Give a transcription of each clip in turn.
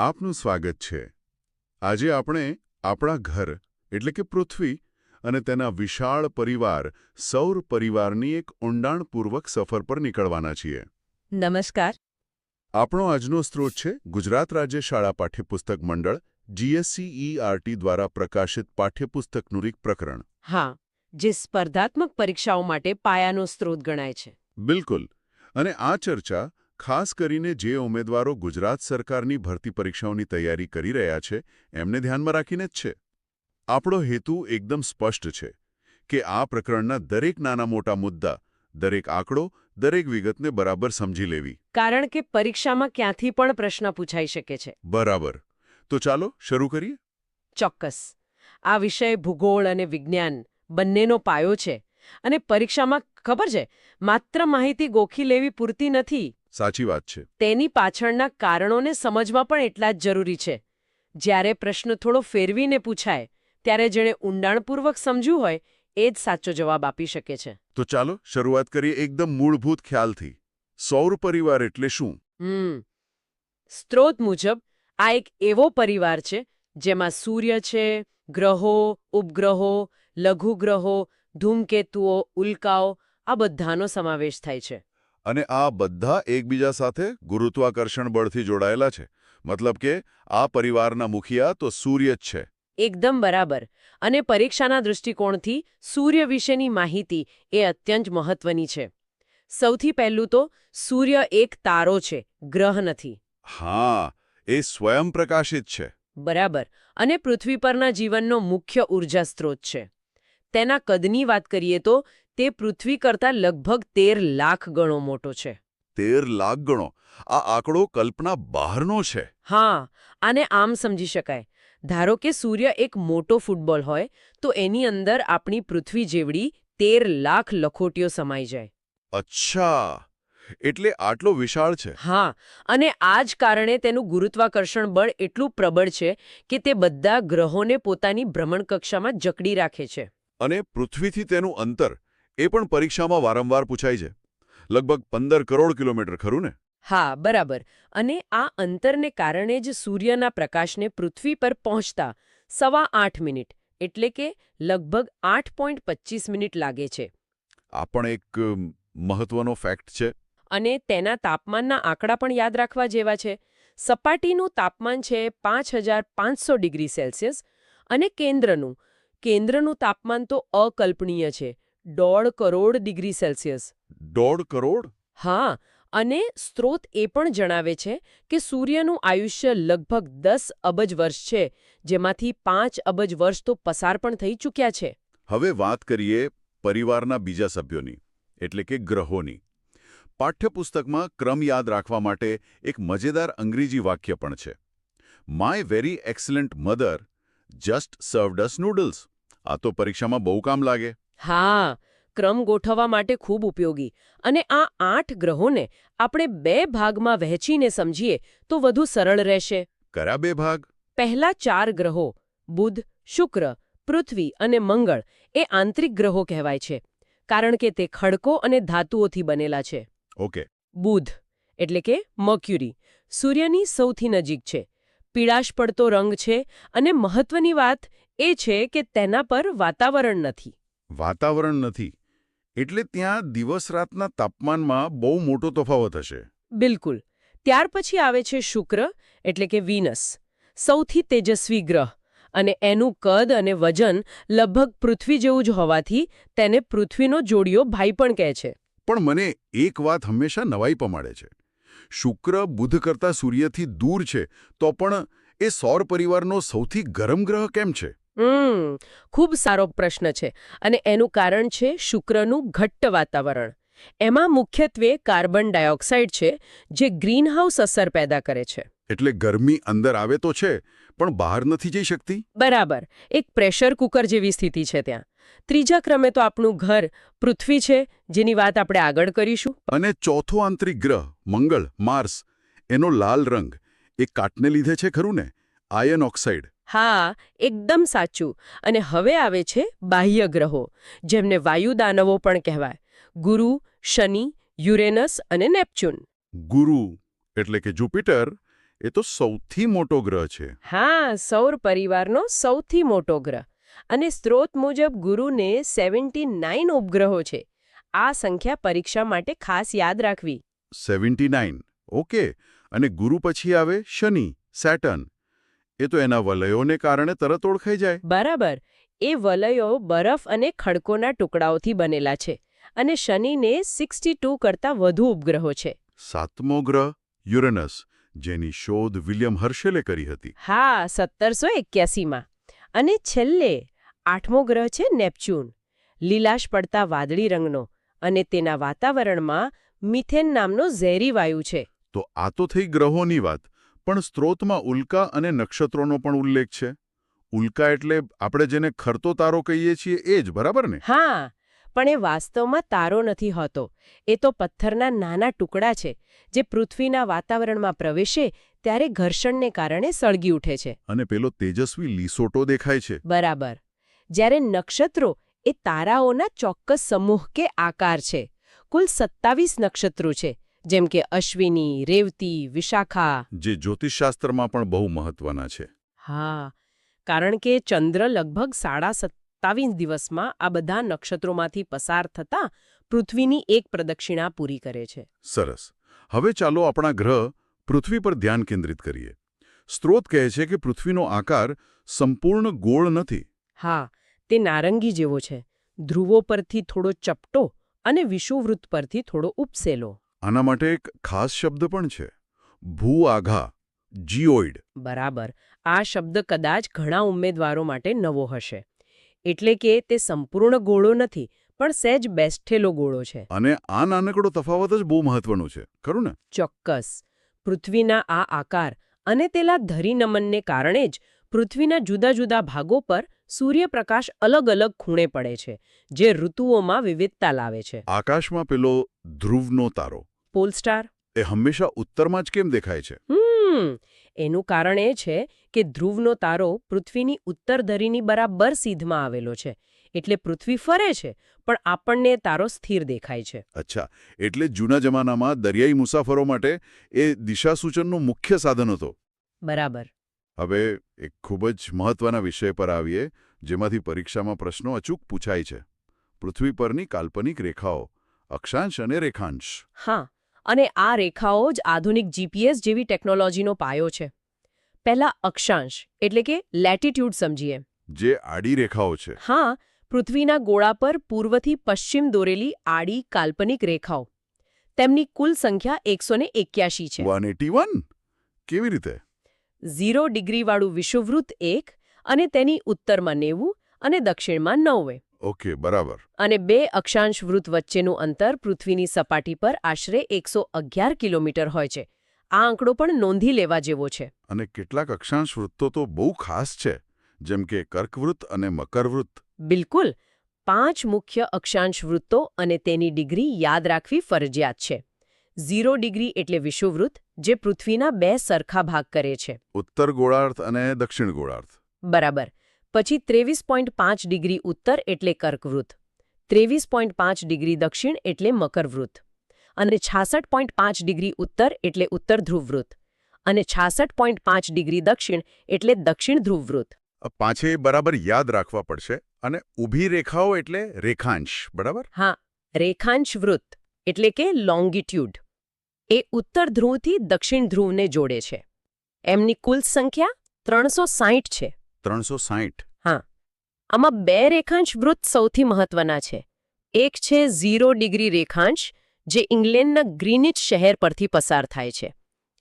આપનું સ્વાગત છે. આજે આપણે આપણા ઘર એટલે કે પૃથ્વી અને તેના વિશાળ પરિવાર સૌર પરિવારની એક ઊંડાણપૂર્વક સફર પર નીકળવાના છીએ. નમસ્કાર. આપણો આજનો સ્ત્રોત છે ગુજરાત રાજ્ય શાળા પાઠ્યપુસ્તક મંડળ જીએસસીઈઆરટી દ્વારા પ્રકાશિત પાઠ્યપુસ્તકનું એક પ્રકરણ. હા જે સ્પર્ધાત્મક પરીક્ષાઓ માટે પાયાનો સ્ત્રોત ગણાય છે. બિલકુલ. અને આ ચર્ચા ખાસ કરીને જે ઉમેદવારો ગુજરાત સરકારની ભરતી પરીક્ષાઓની તૈયારી કરી રહ્યા છે એમને ધ્યાનમાં રાખીને જ છે. આપણો હેતુ એકદમ સ્પષ્ટ છે કે આ પ્રકરણના દરેક નાના મોટા મુદ્દા દરેક આંકડો દરેક વિગતને બરાબર સમજી લેવી. કારણ કે પરીક્ષામાં ક્યાંથી પણ પ્રશ્ન પૂછાઈ શકે છે. બરાબર. તો ચાલો શરૂ કરીએ? ચોક્કસ. આ વિષય ભૂગોળ અને વિજ્ઞાન બંનેનો પાયો છે અને પરીક્ષામાં ખબર છે માત્ર માહિતી ગોખી લેવી પૂરતી નથી સાચી વાત છે. તેની પાછળના કારણોને સમજવા પણ એટલા જ જરૂરી છે. જ્યારે પ્રશ્ન થોડો ફેરવીને પૂછાય ત્યારે જેણે ઊંડાણપૂર્વક સમજ્યું હોય એ જ સાચો જવાબ આપી શકે છે. તો ચાલો શરૂઆત કરીએ એકદમ મૂળભૂત ખ્યાલથી. સૌર પરિવાર એટલે શું? હમ. સ્ત્રોત મુજબ આ એક એવો પરિવાર છે જેમાં સૂર્ય છે ગ્રહો ઉપગ્રહો લઘુગ્રહો ધૂમકેતુઓ ઉલ્કાઓ આ બધાનો સમાવેશ થાય છે. અને આ બધા એકબીજા સાથે ગુરુત્વાકર્ષણ બળથી જોડાયેલા છે. મતલબ કે આ પરિવારના મુખિયા તો સૂર્ય જ છે. એકદમ બરાબર. અને પરીક્ષાના દૃષ્ટિકોણથી સૂર્ય વિશેની માહિતી એ અત્યંત મહત્વની છે. સૌથી પહેલું તો સૂર્ય એક તારો છે ગ્રહ નથી. હા એ સ્વયં પ્રકાશિત છે. બરાબર. અને પૃથ્વી પરના જીવનનો મુખ્ય ઊર્જા સ્ત્રોત છે. તેના કદની વાત કરીએ તો તે પૃથ્વી કરતાં લગભગ તેર લાખ ગણો મોટો છે. તેર લાખ ગણો? આ આંકડો કલ્પના બહારનો છે. હા આને આમ સમજી શકાય. ધારો કે સૂર્ય એક મોટો ફૂટબોલ હોય તો એની અંદર આપણી પૃથ્વી જેવડી તેર લાખ લખોટીઓ સમાઈ જાય. અચ્છા. એટલે આટલો વિશાળ છે. હા અને આ જ કારણે તેનું ગુરુત્વાકર્ષણ બળ એટલું પ્રબળ છે કે તે બધા ગ્રહોને પોતાની ભ્રમણકક્ષામાં જકડી રાખે છે. અને પૃથ્વીથી તેનું અંતર એ પણ પરીક્ષામાં વારંવાર પૂછાય છે. લગભગ પંદર કરોડ કિલોમીટર ખરું ને? હા બરાબર. અને આ અંતરને કારણે જ સૂર્યના પ્રકાશને પૃથ્વી પર પહોંચતા સવા આઠ મિનિટ એટલે કે લગભગ આઠ પોઈન્ટ પચીસ મિનિટ લાગે છે. આ પણ એક મહત્વનો ફેક્ટ છે. અને તેના તાપમાનના આંકડા પણ યાદ રાખવા જેવા છે. સપાટીનું તાપમાન છે પાંચ હજાર પાંચસો ડિગ્રી સેલ્સિયસ અને કેન્દ્રનું કેન્દ્રનું તાપમાન તો અકલ્પનીય છે. દોઢ કરોડ ડિગ્રી સેલ્સિયસ. દોઢ કરોડ? હા અને સ્ત્રોત એ પણ જણાવે છે કે સૂર્યનું આયુષ્ય લગભગ દસ અબજ વર્ષ છે જેમાંથી પાંચ અબજ વર્ષ તો પસાર પણ થઈ ચૂક્યા છે. હવે વાત કરીએ પરિવારના બીજા સભ્યોની એટલે કે ગ્રહોની. પાઠ્યપુસ્તકમાં ક્રમ યાદ રાખવા માટે એક મજેદાર અંગ્રેજી વાક્ય પણ છે. My very excellent mother just served us noodles આ તો પરીક્ષામાં બહુ કામ લાગે. હા ક્રમ ગોઠવવા માટે ખૂબ ઉપયોગી. અને આ આઠ ગ્રહોને આપણે બે ભાગમાં વહેંચીને સમજીએ તો વધુ સરળ રહેશે. કરા બે ભાગ? પહેલા ચાર ગ્રહો બુધ શુક્ર પૃથ્વી અને મંગળ એ આંતરિક ગ્રહો કહેવાય છે કારણ કે તે ખડકો અને ધાતુઓથી બનેલા છે. ઓકે. બુધ એટલે કે મર્ક્યુરી સૂર્યની સૌથી નજીક છે પીળાશ પડતો રંગ છે અને મહત્વની વાત એ છે કે તેના પર વાતાવરણ નથી. વાતાવરણ નથી. એટલે ત્યાં દિવસ રાતના તાપમાનમાં બહુ મોટો તફાવત હશે. બિલકુલ. ત્યાર પછી આવે છે શુક્ર એટલે કે વીનસ. સૌથી તેજસ્વી ગ્રહ. અને એનું કદ અને વજન લગભગ પૃથ્વી જેવું જ હોવાથી તેને પૃથ્વીનો જોડિયો ભાઈ પણ કહે છે. પણ મને એક વાત હંમેશા નવાઈ પમાડે છે. શુક્ર બુધ કરતા સૂર્યથી દૂર છે તો પણ એ સૌર પરિવારનો સૌથી ગરમ ગ્રહ કેમ છે? ખૂબ સારો પ્રશ્ન છે અને એનું કારણ છે શુક્રનું ઘટ્ટ વાતાવરણ. એમાં મુખ્યત્વે કાર્બન ડાયોક્સાઇડ છે જે ગ્રીનહાઉસ અસર પેદા કરે છે. એટલે ગરમી અંદર આવે તો છે પણ બહાર નથી જઈ શકતી? બરાબર. એક પ્રેશર કુકર જેવી સ્થિતિ છે ત્યાં. ત્રીજા ક્રમે તો આપણું ઘર પૃથ્વી છે જેની વાત આપણે આગળ કરીશું. અને ચોથો આંતરિક ગ્રહ મંગળ માર્સ એનો લાલ રંગ એ કાટને લીધે છે ખરું ને? Iron oxide. હા એકદમ સાચું. અને હવે આવે છે બાહ્ય ગ્રહો જેમને વાયુદાનવો પણ કહેવાય. ગુરુ શનિ યુરેનસ અને નેપચ્યુન. ગુરુ એટલે કે જુપિટર એ તો સૌથી મોટો ગ્રહ છે. હા સૌર પરિવારનો સૌથી મોટો ગ્રહ. અને સ્ત્રોત મુજબ ગુરુને સેવન્ટી નાઇન ઉપગ્રહો છે. આ સંખ્યા પરીક્ષા માટે ખાસ યાદ રાખવી. Seventy nine. ઓકે. અને ગુરુ પછી આવે શનિ સેટર્ન. એ તો એના વલયોને કારણે તરત ઓળખાઈ જાય. બરાબર. એ વલયો બરફ અને ખડકોના ટુકડાઓથી બનેલા છે. અને શનિને સિક્સટી ટુ કરતાં વધુ ઉપગ્રહો છે. સાતમો ગ્રહ યુરેનસ. જેની શોધ વિલિયમ હર્શેલે કરી હતી. હા સત્તરસો એક્યાસીમાં. અને છેલ્લે આઠમો ગ્રહ છે નેપચ્યુન. લીલાશ પડતા વાદળી રંગનો અને તેના વાતાવરણમાં મિથેન નામનો ઝેરી વાયુ છે. તો આ તો થઈ ગ્રહોની વાત પણ સ્ત્રોતમાં ઉલ્કા અને નક્ષત્રોનો પણ ઉલ્લેખ છે. ઉલ્કા એટલે આપણે જેને ખરતો તારો કહીએ છીએ એ જ બરાબર ને? હા પણ એ વાસ્તવમાં તારો નથી હોતો. એ તો પથ્થરના નાના ટુકડા છે. જે પૃથ્વીના વાતાવરણમાં પ્રવેશે ત્યારે ઘર્ષણને કારણે સળગી ઉઠે છે. અને પેલો તેજસ્વી લીસોટો દેખાય છે. બરાબર. જ્યારે નક્ષત્રો એ તારાઓના ચોક્કસ સમૂહ કે આકાર છે. કુલ સત્તાવીસ નક્ષત્રો છે જેમ કે અશ્વિની રેવતી વિશાખા. જે જ્યોતિષશાસ્ત્રમાં પણ બહુ મહત્વના છે. હા. કારણ કે ચંદ્ર લગભગ સાડા સત્તાવીસ દિવસમાં આ બધા નક્ષત્રોમાંથી પસાર થતા પૃથ્વીની એક પ્રદક્ષિણા પૂરી કરે છે. સરસ. હવે ચાલો આપણા ગ્રહ પૃથ્વી પર ધ્યાન કેન્દ્રિત કરીએ. સ્ત્રોત કહે છે કે પૃથ્વીનો આકાર સંપૂર્ણ ગોળ નથી. હા તે નારંગી જેવો છે. ધ્રુવો પરથી થોડો ચપટો અને વિષુવવૃત્ત પરથી થોડો ઉપસેલો. આના માટે એક ખાસ શબ્દ પણ છે. ભૂ આઘા જીઓઇડ. બરાબર. આ શબ્દ કદાચ ઘણા ઉમેદવારો માટે નવો હશે. એટલે કે તે સંપૂર્ણ ગોળો નથી પણ સહેજ બેસઠેલો ગોળો છે. અને આ નાનકડો તફાવત જ બહુ મહત્વનો છે ખરું ને? ચોક્કસ. પૃથ્વીના આ આકાર અને તેલા ધરીનમનને કારણે જ પૃથ્વીના જુદા જુદા ભાગો પર સૂર્યપ્રકાશ અલગ અલગ ખૂણે પડે છે જે ઋતુઓમાં વિવિધતા લાવે છે. આકાશમાં પેલો ધ્રુવનો તારો. પોલસ્ટાર એ હંમેશા ઉત્તરમાં જ કેમ દેખાય છે? હમ એનું કારણ એ છે કે ધ્રુવનો તારો પૃથ્વીની ઉત્તર ધરીની બરાબર સીધમાં આવેલો છે. એટલે પૃથ્વી ફરે છે પણ આપણને તારો સ્થિર દેખાય છે. અચ્છા એટલે જૂના જમાનામાં દરિયાઈ મુસાફરો માટે એ દિશા સૂચનનું મુખ્ય સાધન હતો. બરાબર. હવે એક ખૂબ જ મહત્વના વિષય પર આવીએ જેમાંથી પરીક્ષામાં પ્રશ્નો અચૂક પૂછાય છે. પૃથ્વી પરની કાલ્પનિક રેખાઓ અક્ષાંશ અને રેખાંશ. હા અને આ રેખાઓ જ આધુનિક જીપીએસ જેવી ટેકનોલોજીનો પાયો છે. પહેલા અક્ષાંશ એટલે કે લેટિટ્યૂડ સમજીએ. જે આડી રેખાઓ છે. હા પૃથ્વીના ગોળા પર પૂર્વથી પશ્ચિમ દોરેલી આડી કાલ્પનિક રેખાઓ. તેમની કુલ સંખ્યા એકસો છે. વન કેવી રીતે? ઝીરો ડિગ્રીવાળું વિષુવવૃત્ત એક અને તેની ઉત્તરમાં નેવું અને દક્ષિણમાં નવ્વે ઓકે બરાબર. અને બે અક્ષાંશ વૃત્ત વચ્ચેનું અંતર પૃથ્વીની સપાટી પર આશરે એકસો કિલોમીટર હોય છે. આ આંકડો પણ નોંધી લેવા જેવો છે. અને કેટલાક અક્ષાંશ વૃત્તો તો બહુ ખાસ છે જેમ કે કર્કવૃત્ત અને મકરવૃત્ત. બિલકુલ. પાંચ મુખ્ય અક્ષાંશ વૃત્તો અને તેની ડિગ્રી યાદ રાખવી ફરજિયાત છે. ઝીરો ડિગ્રી એટલે વિષુવવૃત્ત જે પૃથ્વીના બે સરખા ભાગ કરે છે. ઉત્તર ગોળાર્ધ અને દક્ષિણ ગોળાર્ધ. બરાબર. પછી ત્રેવીસ પોઈન્ટ પાંચ ડિગ્રી ઉત્તર એટલે કર્કવૃત્ત ત્રેવીસ પોઈન્ટ પાંચ ડિગ્રી દક્ષિણ એટલે મકરવૃત્ત અને છાસઠ પોઈન્ટ પાંચ ડિગ્રી ઉત્તર એટલે ઉત્તર ધ્રુવવૃત્ત અને છાસઠ પોઈન્ટ પાંચ ડિગ્રી દક્ષિણ એટલે દક્ષિણ ધ્રુવવૃત્ત. આ પાંચે બરાબર યાદ રાખવા પડશે અને ઊભી રેખાઓ એટલે રેખાંશ બરાબર? હા રેખાંશ વૃત્ત એટલે કે લોંગિટ્યુડ એ ઉત્તર ધ્રુવથી દક્ષિણ ધ્રુવને જોડે છે. એમની કુલ સંખ્યા ત્રણસો સાહીઠ છે. ત્રણસો સાહીઠ. આમાં બે રેખાંશ વૃત્ત સૌથી મહત્વના છે. એક છે ઝીરો ડિગ્રી રેખાંશ જે ઇંગ્લેન્ડના ગ્રીનિચ શહેર પરથી પસાર થાય છે.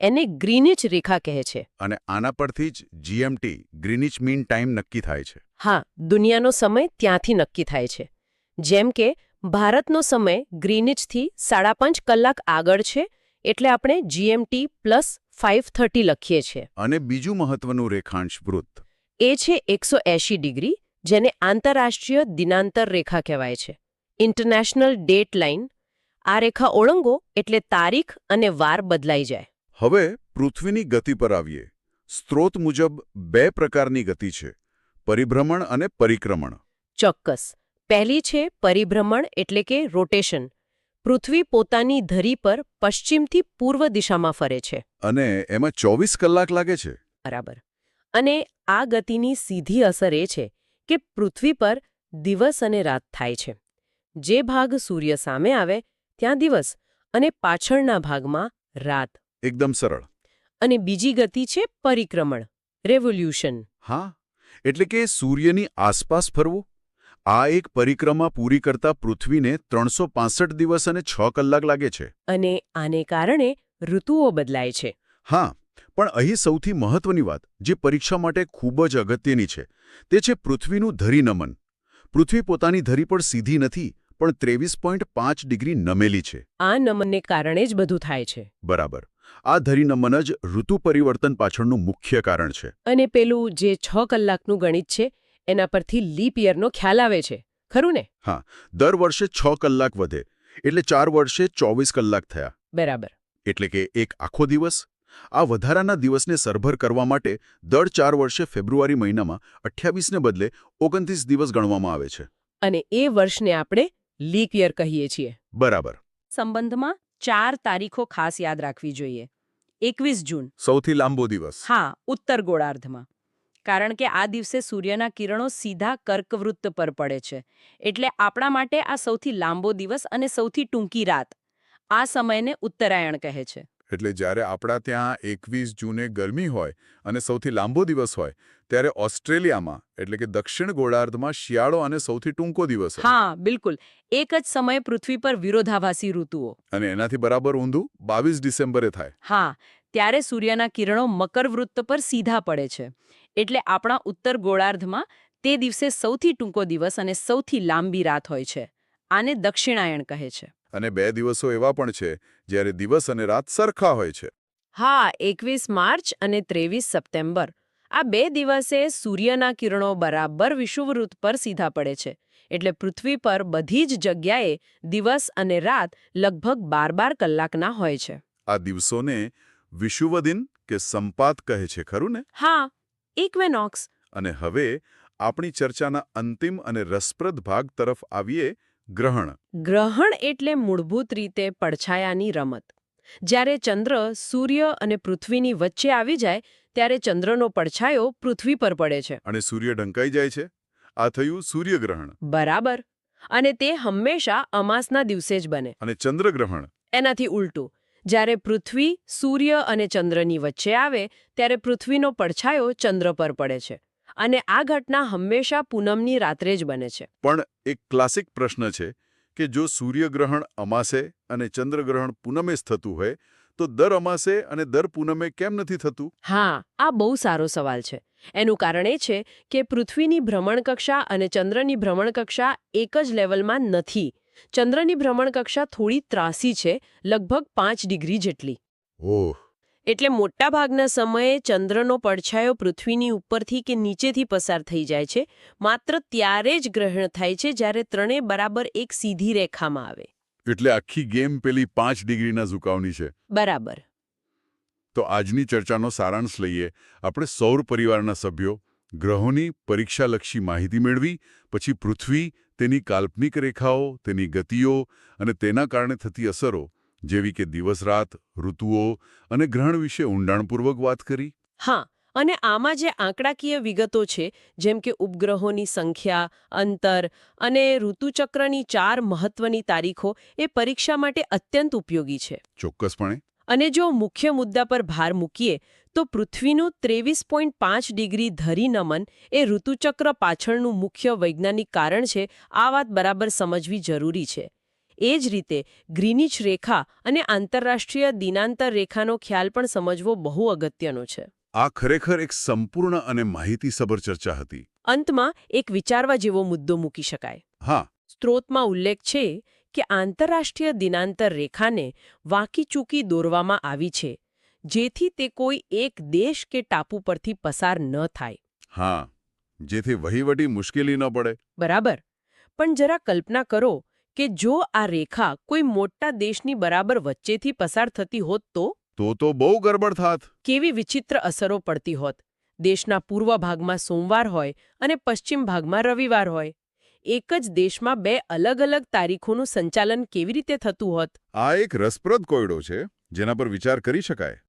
એને ગ્રીનિચ રેખા કહે છે. અને આના પરથી જ જીએમટી ગ્રીનિચ મીન ટાઈમ નક્કી થાય છે. હા દુનિયાનો સમય ત્યાંથી નક્કી થાય છે. જેમ કે ભારતનો સમય ગ્રીનિચથી સાડા પાંચ કલાક આગળ છે એટલે આપણે જીએમટી પ્લસ ફાઇવ થર્ટી લખીએ છીએ. અને બીજું મહત્વનું રેખાંશ વૃત્ત. એ છે એકસો એંશી ડિગ્રી જેને આંતરરાષ્ટ્રીય દિનાંતર રેખા કહેવાય છે. ઇન્ટરનેશનલ ડેટ લાઇન આ રેખા ઓળંગો એટલે તારીખ અને વાર બદલાઈ જાય. હવે પૃથ્વીની ગતિ પર આવીએ. સ્ત્રોત મુજબ બે પ્રકારની ગતિ છે પરિભ્રમણ અને પરિક્રમણ. ચોક્કસ. પહેલી છે પરિભ્રમણ એટલે કે રોટેશન પૃથ્વી પોતાની ધરી પર પશ્ચિમથી પૂર્વ દિશામાં ફરે છે. અને એમાં ચોવીસ કલાક લાગે છે. બરાબર. અને આ ગતિની સીધી અસર એ છે કે પૃથ્વી પર દિવસ અને રાત થાય છે. જે ભાગ સૂર્ય સામે આવે ત્યાં દિવસ અને પાછળના ભાગમાં રાત. એકદમ સરળ. અને બીજી ગતિ છે પરિક્રમણ રેવોલ્યુશન હા એટલે કે સૂર્યની આસપાસ ફરવું. આ એક પરિક્રમા પૂરી કરતા પૃથ્વીને ત્રણસો દિવસ અને છ કલાક લાગે છે. અને આને કારણે ઋતુઓ બદલાય છે. હા પણ અહીં સૌથી મહત્વની વાત જે પરીક્ષા માટે ખૂબ જ અગત્યની છે તે છે પૃથ્વીનું ધરી નમન. પૃથ્વી પોતાની ધરી પર સીધી નથી પણ ત્રેવીસ ડિગ્રી નમેલી છે. આ નમનને કારણે જ બધું થાય છે. બરાબર. આ ધરી નમન જ ઋતુ પરિવર્તન પાછળનું મુખ્ય કારણ છે. અને પેલું જે છ કલાકનું ગણિત છે એના પરથી લીપ યરનો ખ્યાલ આવે છે. ખરું ને? હા. દર વર્ષે છ કલાક વધે એટલે ચાર વર્ષે ચોવીસ કલાક થયા. બરાબર. એટલે કે એક આખો દિવસ આ વધારાના દિવસને સરભર કરવા માટે દર ચાર વર્ષે ફેબ્રુઆરી મહિનામાં અઠ્યાવીસને બદલે ઓગણત્રીસ દિવસ ગણવામાં આવે છે. અને એ વર્ષને આપણે લીપ યર કહીએ છીએ. બરાબર. સંબંધમાં ચાર તારીખો ખાસ યાદ રાખવી જોઈએ. એકવીસ જૂન. સૌથી લાંબો દિવસ. હા ઉત્તર ગોળાર્ધમાં. કારણ કે આ દિવસે સૂર્યના કિરણો સીધા કર્કવૃત્ત પર પડે છે. એટલે આપણા માટે આ સૌથી લાંબો દિવસ અને સૌથી ટૂંકી રાત. આ સમયને ઉત્તરાયણ કહે છે. એટલે જ્યારે આપણા ત્યાં એકવીસ જૂને ગરમી હોય અને સૌથી લાંબો દિવસ હોય ત્યારે ઓસ્ટ્રેલિયામાં એટલે કે દક્ષિણ ગોળાર્ધમાં શિયાળો અને સૌથી ટૂંકો દિવસ હા બિલકુલ. એક જ સમયે પૃથ્વી પર વિરોધાભાસી ઋતુઓ. અને એનાથી બરાબર ઊંધું બાવીસ ડિસેમ્બરે થાય. હા ત્યારે સૂર્યના કિરણો મકર વૃત્ત પર સીધા પડે છે. એટલે આપણા ઉત્તર ગોળાર્ધમાં તે દિવસે સૌથી ટૂંકો દિવસ અને સૌથી લાંબી રાત હોય છે. આને દક્ષિણાયણ કહે છે. અને બે દિવસો એવા પણ છે જ્યારે દિવસ અને રાત સરખા હોય છે. હા એકવીસ માર્ચ અને ત્રેવીસ સપ્ટેમ્બર. આ બે દિવસે સૂર્યના કિરણો બરાબર વિષુવવૃત્ત પર સીધા પડે છે. એટલે પૃથ્વી પર બધી જ જગ્યાએ દિવસ અને રાત લગભગ બાર બાર કલાકના હોય છે. આ દિવસોને વિષુવદિન કે સંપાત કહે છે ખરું ને? હા ઇક્વેનોક્સ. અને હવે આપણી ચર્ચાના અંતિમ અને રસપ્રદ ભાગ તરફ આવીએ ગ્રહણ. ગ્રહણ એટલે મૂળભૂત રીતે પડછાયાની રમત. જ્યારે ચંદ્ર સૂર્ય અને પૃથ્વીની વચ્ચે આવી જાય ત્યારે ચંદ્રનો પડછાયો પૃથ્વી પર પડે છે. અને સૂર્ય ઢંકાઈ જાય છે. આ થયું સૂર્યગ્રહણ. બરાબર. અને તે હંમેશા અમાસના દિવસે જ બને. અને ચંદ્રગ્રહણ. એનાથી ઉલટું. જ્યારે પૃથ્વી સૂર્ય અને ચંદ્રની વચ્ચે આવે ત્યારે પૃથ્વીનો પડછાયો ચંદ્ર પર પડે છે. અને આ ઘટના હંમેશા પૂનમની રાત્રે જ બને છે. પણ એક ક્લાસિક પ્રશ્ન છે કે જો સૂર્યગ્રહણ અમાસે અને ચંદ્રગ્રહણ પૂનમે જ થતું હોય તો દર અમાસે અને દર પૂનમે કેમ નથી થતું? હા આ બહુ સારો સવાલ છે. એનું કારણ એ છે કે પૃથ્વીની ભ્રમણકક્ષા અને ચંદ્રની ભ્રમણકક્ષા એક જ લેવલમાં નથી. ચંદ્રની ભ્રમણકક્ષા થોડી ત્રાસી છે લગભગ પાંચ ડિગ્રી જેટલી. ઓહ. એટલે મોટાભાગના સમયે ચંદ્રનો પડછાયો પૃથ્વીની ઉપરથી કે નીચેથી પસાર થઈ જાય છે માત્ર ત્યારે જ ગ્રહણ થાય છે જ્યારે ત્રણે બરાબર એક સીધી રેખામાં આવે. એટલે આખી ગેમ પેલી પાંચ ડિગ્રીના ઝુકાવની છે. બરાબર. તો આજની ચર્ચાનો સારાંશ લઈએ. આપણે સૌર પરિવારના સભ્યો ગ્રહોની પરીક્ષાલક્ષી માહિતી મેળવી પછી પૃથ્વી તેની કાલ્પનિક રેખાઓ તેની ગતિઓ અને તેના કારણે થતી અસરો જેવી કે દિવસ-રાત ઋતુઓ અને ગ્રહણ વિશે ઊંડાણપૂર્વક વાત કરી? હા અને આમાં જે આંકડાકીય વિગતો છે જેમ કે ઉપગ્રહોની સંખ્યા અંતર અને ઋતુચક્રની ચાર મહત્વની તારીખો એ પરીક્ષા માટે અત્યંત ઉપયોગી છે. ચોક્કસપણે. અને જો મુખ્ય મુદ્દા પર ભાર મૂકીએ તો પૃથ્વીનું ત્રેવીસ પોઈન્ટ પાંચ ડિગ્રી ધરી નમન એ ઋતુચક્ર પાછળનું મુખ્ય વૈજ્ઞાનિક કારણ છે આ વાત બરાબર સમજવી જરૂરી છે. એ જ રીતે ગ્રીનિચ રેખા અને આંતરરાષ્ટ્રીય દિનાંતર રેખાનો ખ્યાલ પણ સમજવો બહુ અગત્યનો છે. આ ખરેખર એક સંપૂર્ણ અને માહિતીસભર ચર્ચા હતી. અંતમાં એક વિચારવા જેવો મુદ્દો મૂકી શકાય. હા. સ્ત્રોતમાં ઉલ્લેખ છે કે આંતરરાષ્ટ્રીય દિનાંતર રેખાને વાંકી ચૂકી દોરવામાં આવી છે જેથી તે કોઈ એક દેશ કે ટાપુ પરથી પસાર ન થાય. હા જેથી વહીવટી મુશ્કેલી ન પડે. બરાબર. પણ જરા કલ્પના કરો કે જો આ રેખા કોઈ મોટા દેશની બરાબર વચ્ચેથી પસાર થતી હોત તો? તો તો બહુ ગરબડ થાત. કેવી વિચિત્ર અસરો પડતી હોત. દેશના પૂર્વ ભાગમાં સોમવાર હોય અને પશ્ચિમ ભાગમાં રવિવાર હોય. એક જ દેશમાં બે અલગ અલગ તારીખોનું સંચાલન કેવી રીતે થતું હોત? આ એક રસપ્રદ કોયડો છે જેના પર વિચાર કરી શકાય.